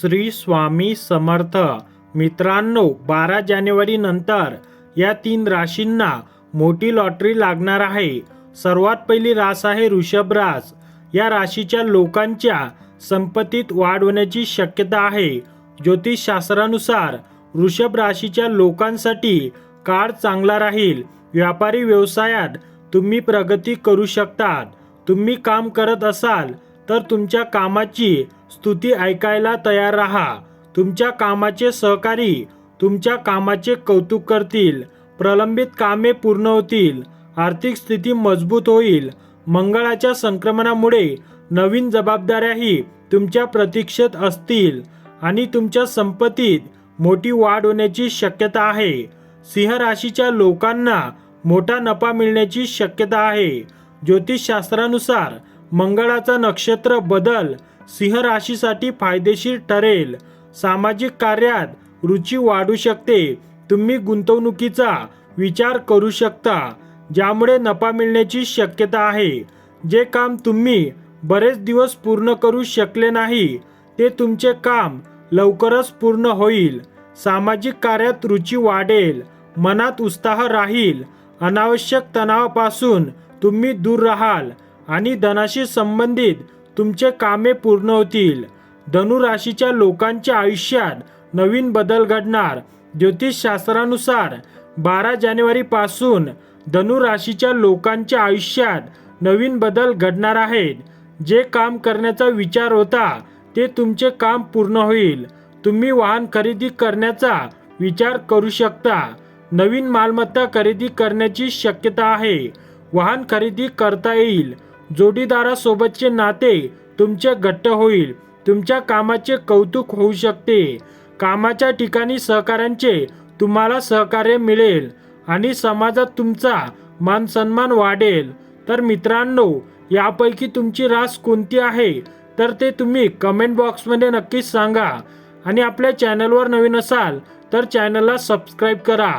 श्री स्वामी समर्थ. मित्रांनो बारा जानेवारी नंतर या तीन राशींना मोठी लॉटरी लागणार आहे. सर्वात पहिली रास आहे ऋषभ रास. या राशीच्या लोकांच्या संपत्तीत वाढ होण्याची शक्यता आहे. ज्योतिषशास्त्रानुसार वृषभ राशीच्या लोकांसाठी काळ चांगला राहील. व्यापारी व्यवसायात तुम्ही प्रगती करू शकतात. तुम्ही काम करत असाल तर तुमच्या कामाची स्तुती ऐकायला तयार राहा. तुमच्या कामाचे सहकारी तुमच्या कामाचे कौतुक करतील. प्रलंबित कामे पूर्ण होतील. आर्थिक स्थिती मजबूत होईल. मंगळाच्या संक्रमणामुळे नवीन जबाबदाऱ्याही तुमच्या प्रतीक्षेत असतील आणि तुमच्या संपत्तीत मोठी वाढ होण्याची शक्यता आहे. सिंह राशीच्या लोकांना मोठा नफा मिळण्याची शक्यता आहे. ज्योतिषशास्त्रानुसार मंगळाचा नक्षत्र बदल सिंह राशीसाठी फायदेशीर ठरेल. सामाजिक कार्यात रुची वाढू शकते. तुम्ही गुंतवणुकीचा विचार करू शकता ज्यामुळे नफा मिळण्याची शक्यता आहे. जे काम तुम्ही बरेच दिवस पूर्ण करू शकले नाही ते तुमचे काम लवकरच पूर्ण होईल. सामाजिक कार्यात रुची वाढेल मनात उत्साह राहील. अनावश्यक तणावापासून तुम्ही दूर राहाल. आणि धनाशी संबंधित तुमचे कामे पूर्ण होतील. धनुराशीच्या लोकांच्या आयुष्यात नवीन बदल घडणार. ज्योतिषशास्त्रानुसार बारा जानेवारीपासून धनुराशीच्या धनु राशीच्या लोकांच्या आयुष्यात नवीन बदल घडणार आहेत. जे काम करण्याचा विचार होता ते तुमचे काम पूर्ण होईल. तुम्ही वाहन खरेदी करण्याचा विचार करू शकता. नवीन मालमत्ता खरेदी करण्याची शक्यता आहे. वाहन खरेदी करता येईल. जोडीदारासोबतचे नाते तुमचे घट्ट होईल. तुमच्या कामाचे कौतुक होऊ शकते. कामाच्या ठिकाणी सहकाऱ्यांचे तुम्हाला सहकार्य मिळेल आणि समाजात तुमचा मान सन्मान वाढेल. तर मित्रांनो यापैकी तुमची रास कोणती आहे? तर ते तुम्ही कमेंट बॉक्समध्ये नक्कीच सांगा. आणि आपल्या चॅनलवर नवीन असाल तर चॅनलला सबस्क्राईब करा.